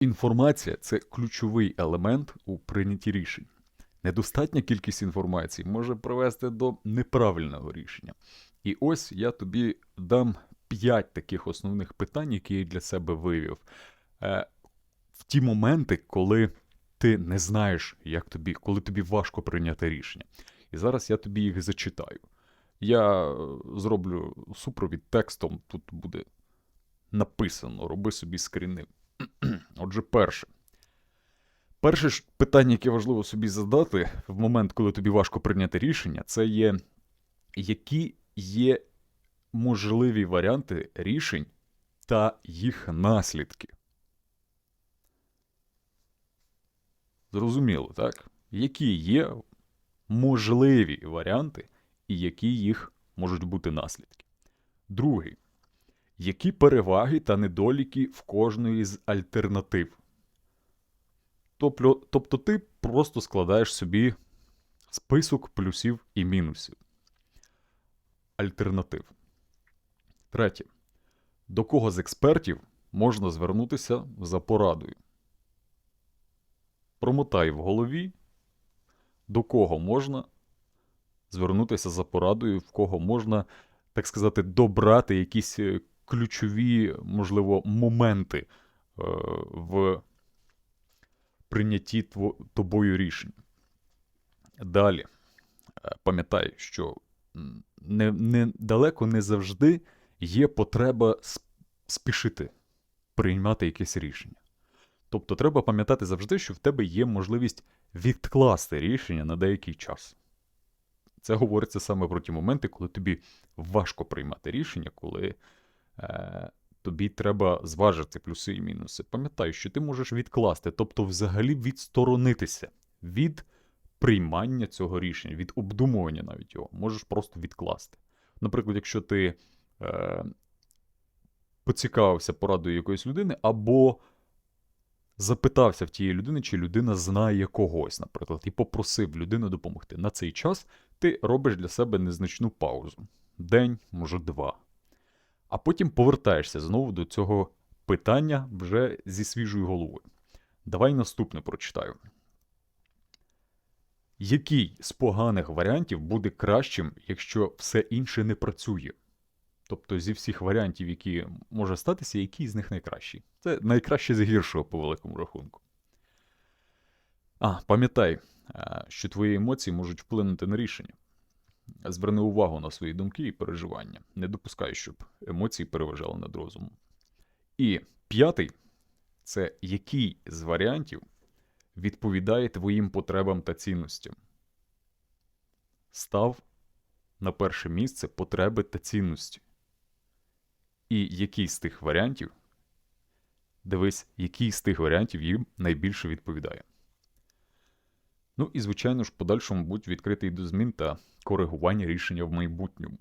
Інформація це ключовий елемент у прийнятті рішень. Недостатня кількість інформації може привести до неправильного рішення. І ось я тобі дам 5 таких основних питань, які я для себе вивів. Е, в ті моменти, коли ти не знаєш, як тобі, коли тобі важко прийняти рішення. І зараз я тобі їх зачитаю. Я зроблю супровід текстом, тут буде написано, роби собі скріни. Отже, перше. Перше ж питання, яке важливо собі задати в момент, коли тобі важко прийняти рішення, це є, які є можливі варіанти рішень та їх наслідки. Зрозуміло, так? Які є можливі варіанти і які їх можуть бути наслідки. Другий. Які переваги та недоліки в кожної з альтернатив? Тобто, ти просто складаєш собі список плюсів і мінусів. Альтернатив. Третє. До кого з експертів можна звернутися за порадою? Промотай в голові, до кого можна звернутися за порадою, в кого можна, так сказати, добрати якісь е, ключові, можливо, моменти е, в прийнятті тобою рішень. Далі, е, пам'ятай, що не, не, далеко не завжди є потреба спішити приймати якесь рішення. Тобто треба пам'ятати завжди, що в тебе є можливість відкласти рішення на деякий час. Це говориться саме про ті моменти, коли тобі важко приймати рішення, коли е, тобі треба зважити плюси і мінуси. Пам'ятай, що ти можеш відкласти, тобто взагалі відсторонитися від приймання цього рішення, від обдумування навіть його. Можеш просто відкласти. Наприклад, якщо ти е, поцікавився порадою якоїсь людини, або запитався в тієї людини, чи людина знає когось, наприклад, і попросив людину допомогти. На цей час ти робиш для себе незначну паузу. День, може, два. А потім повертаєшся знову до цього питання вже зі свіжою головою. Давай наступне прочитаю. Який з поганих варіантів буде кращим, якщо все інше не працює? Тобто зі всіх варіантів, які може статися, який з них найкращий? Це найкраще з гіршого по великому рахунку. А, пам'ятай, е, що твої емоції можуть вплинути на рішення. Зверни увагу на свої думки і переживання. Не допускай, щоб емоції переважали над розумом. І п'ятий це який з варіантів відповідає твоїм потребам та цінностям. Став на перше місце потреби та цінності. І який з тих варіантів, дивись, який з тих варіантів їм найбільше відповідає. Ну і, звичайно ж, подальшому будь відкритий до змін та коригування рішення в майбутньому.